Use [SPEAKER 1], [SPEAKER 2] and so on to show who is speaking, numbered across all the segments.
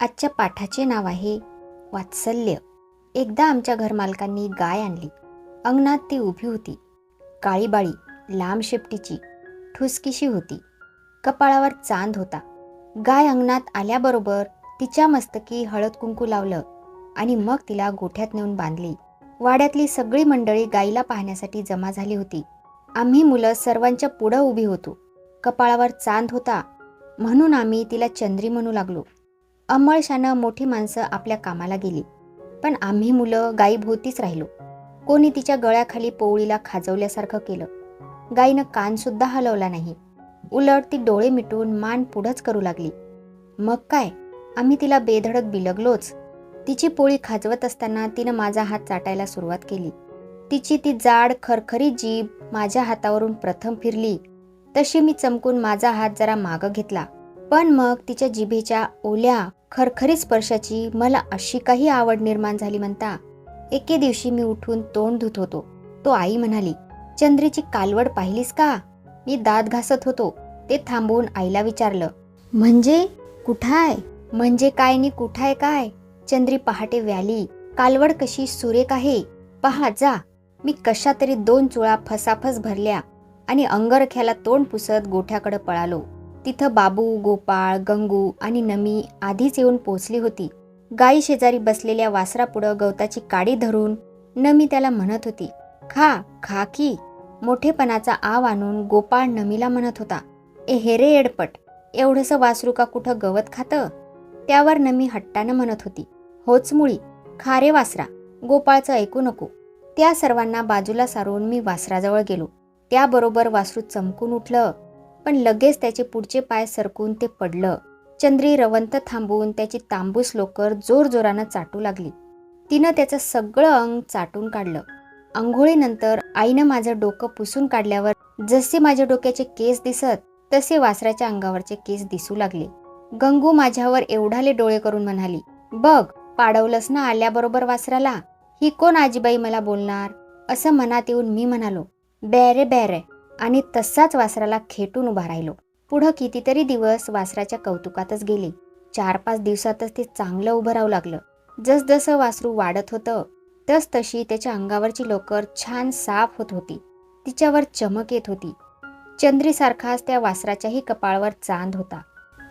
[SPEAKER 1] आजच्या पाठाचे नाव आहे वात्सल्य. एकदा आमच्या घरमालकांनी गाय आणली. अंगणात ती उभी होती. काळीबाळी लांब शेपटीची ठुसकीशी होती. कपाळावर चांद होता. गाय अंगणात आल्याबरोबर तिच्या मस्तकी हळद कुंकू लावलं आणि मग तिला गोठ्यात नेऊन बांधली. वाड्यातली सगळी मंडळी गायीला पाहण्यासाठी जमा झाली होती. आम्ही मुलं सर्वांच्या पुढं उभी होतो. कपाळावर चांद होता. म्हणून आम्ही तिला चंद्री म्हणू लागलो. अंमळशानं मोठी माणसं आपल्या कामाला गेली. पण आम्ही मुलं गायीभोवतीच राहिलो. कोणी तिच्या गळ्याखाली पोवळीला खाजवल्यासारखं केलं. गायीनं कानसुद्धा हलवला नाही. उलट ती डोळे मिटून मान पुढंच करू लागली. मग काय? आम्ही तिला बेधडक बिलगलोच. तिची पोळी खाजवत असताना तिनं माझा हात चाटायला सुरुवात केली. तिची ती जाड खरखरी जीभ माझ्या हातावरून प्रथम फिरली. तशी मी चमकून माझा हात जरा मागं घेतला. पण मग तिच्या जिभेच्या ओल्या खरखरी स्पर्शाची मला अशी काही आवड निर्माण झाली म्हणता एके दिवशी मी उठून तोंड धुत होतो तो आई म्हणाली चंद्रीची कालवड पाहिलीस का? मी दात घासत होतो. ते थांबवून आईला विचारलं म्हणजे? कुठाय? म्हणजे काय नि कुठाय काय? चंद्री पहाटे व्याली कालवड कशी सुरेख आहे? पहा जा. मी कशा तरी दोन चुळा फसाफस भरल्या आणि अंगरख्याला तोंड पुसत गोठ्याकडे पळालो. तिथं बाबू गोपाळ गंगू आणि नमी आधीच येऊन पोचली होती. गाई शेजारी बसलेल्या वासरापुढं गवताची काडी धरून नमी त्याला म्हणत होती खा खा की. मोठेपणाचा आव आणून गोपाळ नमीला म्हणत होता ए हेरे येडपट एडपट एवढंसं वासरू का कुठं गवत खातं? त्यावर नमी हट्टानं म्हणत होती होच मुळी खा रे वासरा गोपाळचं ऐकू नको. त्या सर्वांना बाजूला सारून मी वासराजवळ गेलो. त्याबरोबर वासरू चमकून उठलं पण लगेच त्याचे पुढचे पाय सरकून ते पडलं. चंद्री रवंत थांबून त्याची तांबूस लोकर जोरजोरानं चाटू लागली. तिनं त्याचं सगळं अंग चाटून काढलं. आंघोळीनंतर आईनं माझं डोकं पुसून काढल्यावर जसे माझ्या डोक्याचे केस दिसत तसे वासराच्या अंगावरचे केस दिसू लागले. गंगू माझ्यावर एवढाले डोळे करून म्हणाली बघ पाडवलंस ना आल्याबरोबर वासराला? ही कोण आजीबाई मला बोलणार? असं मनात येऊन मी म्हणालो बॅरे बॅरे. आणि तसाच वासराला खेटून उभा राहिलो. पुढं कितीतरी दिवस वासराच्या कौतुकातच गेले. चार पाच दिवसातच ते चांगलं उभं राहू लागलं. जसजसं वासरू वाढत होतं तस तशी त्याच्या अंगावरची लोकर छान साफ होत होती. तिच्यावर चमक येत होती. चंद्रीसारखाच त्या वासराच्याही कपाळवर चांद होता.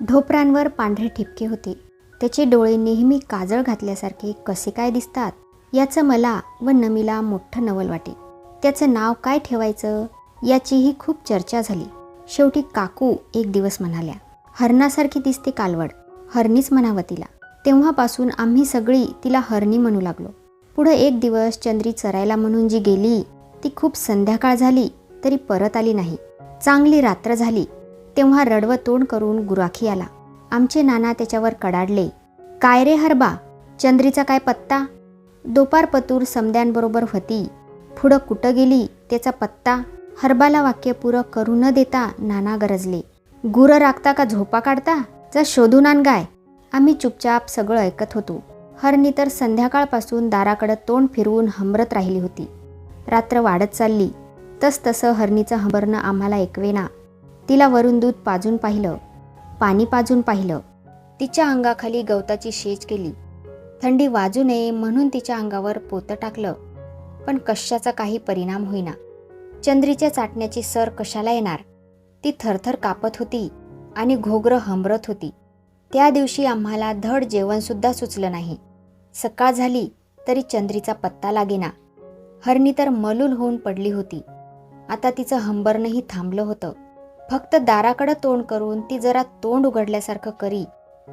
[SPEAKER 1] ढोपरांवर पांढरे ठिपके होते. त्याचे डोळे नेहमी काजळ घातल्यासारखे कसे काय दिसतात याचं मला व नमीला मोठं नवल वाटे. त्याचं नाव काय ठेवायचं? याचीही खूप चर्चा झाली. शेवटी काकू एक दिवस म्हणाल्या हरणासारखी दिसते कालवड. हरणीच म्हणावं तिला. तेव्हापासून आम्ही सगळी तिला हरणी म्हणू लागलो. पुढं एक दिवस चंद्री चरायला म्हणून जी गेली ती खूप संध्याकाळ झाली तरी परत आली नाही. चांगली रात्र झाली तेव्हा रडवं तोंड करून गुराखी आला. आमचे नाना त्याच्यावर कडाडले काय रे हरबा चंद्रीचा काय पत्ता? दोपार पतूर समद्यांबरोबर होती. पुढं कुठं गेली त्याचा पत्ता? हरबाला वाक्य पुरं करू न देता नाना गरजले. गुर राखता का झोपा काढता? जा शोधून आण गाय. आम्ही चुपचाप सगळं ऐकत होतो. हरणी तर संध्याकाळपासून दाराकडं तोंड फिरवून हंबरत राहिली होती. रात्र वाढत चालली. तस तसं हरणीचं हंबरणं आम्हाला ऐकवेना. तिला वरून दूध पाजून पाहिलं. पाणी पाजून पाहिलं. तिच्या अंगाखाली गवताची शेज केली. थंडी वाजू नये म्हणून तिच्या अंगावर पोतं टाकलं. पण कशाचा काही परिणाम होईना. चंद्रीच्या चाटण्याची सर कशाला येणार? ती थरथर कापत होती आणि घोगरं हंबरत होती. त्या दिवशी आम्हाला धड जेवणसुद्धा सुचलं नाही. सकाळ झाली तरी चंद्रीचा पत्ता लागेना. हरणी तर मलूल होऊन पडली होती. आता तिचं हंबरणंही थांबलं होतं. फक्त दाराकडं तोंड करून ती जरा तोंड उघडल्यासारखं करी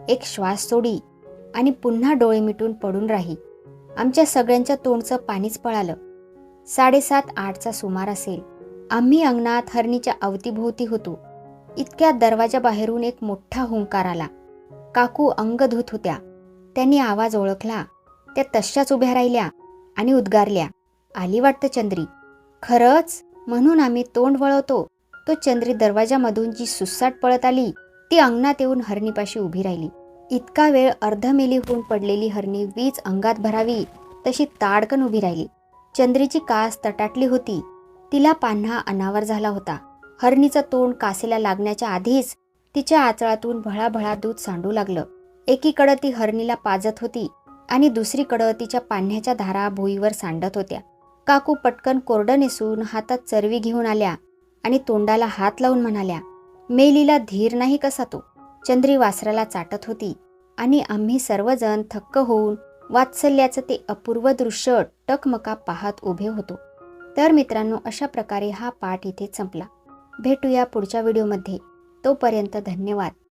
[SPEAKER 1] एक श्वास सोडी आणि पुन्हा डोळे मिटून पडून राही. आमच्या सगळ्यांच्या तोंडचं पाणीच पळालं. साडेसात आठचा सुमार असेल. आम्ही अंगणात हरणीच्या अवतीभोवती होतो. इतक्या दरवाजा बाहेरून एक मोठा हुंकार आला. काकू अंग धुत होत्या. त्यांनी आवाज ओळखला. त्या तशाच उभ्या राहिल्या आणि उद्गारल्या आली वाटतं चंद्री? खरंच? म्हणून आम्ही तोंड वळवतो. तो चंद्री दरवाजामधून जी सुसाट पळत आली ती अंगणात येऊन हरणीपाशी उभी राहिली. इतका वेळ अर्धमेली होऊन पडलेली हरणी वीज अंगात भरावी तशी ताडकन उभी राहिली. चंद्रीची कास तटाटली होती. तिला पान्हा अनावर झाला होता. हरणीचं तोंड कासेला लागण्याच्या आधीच तिच्या आचळातून भळाभळा दूध सांडू लागलं. एकीकडं ती हरणीला पाजत होती आणि दुसरीकडं तिच्या पाण्याच्या धारा भुईवर सांडत होत्या. काकू पटकन कोरडं नेसून हातात चरवी घेऊन आल्या आणि तोंडाला हात लावून म्हणाल्या मेलीला धीर नाही कसा तो चंद्री वासराला चाटत होती आणि आम्ही सर्वजण थक्क होऊन वात्सल्याचं ते अपूर्व दृश्य टकमका पाहत उभे होतो. तर मित्रांनो अशा प्रकारे हा पाठ इथे संपला. भेटूया पुढच्या व्हिडिओमध्ये. तोपर्यंत धन्यवाद.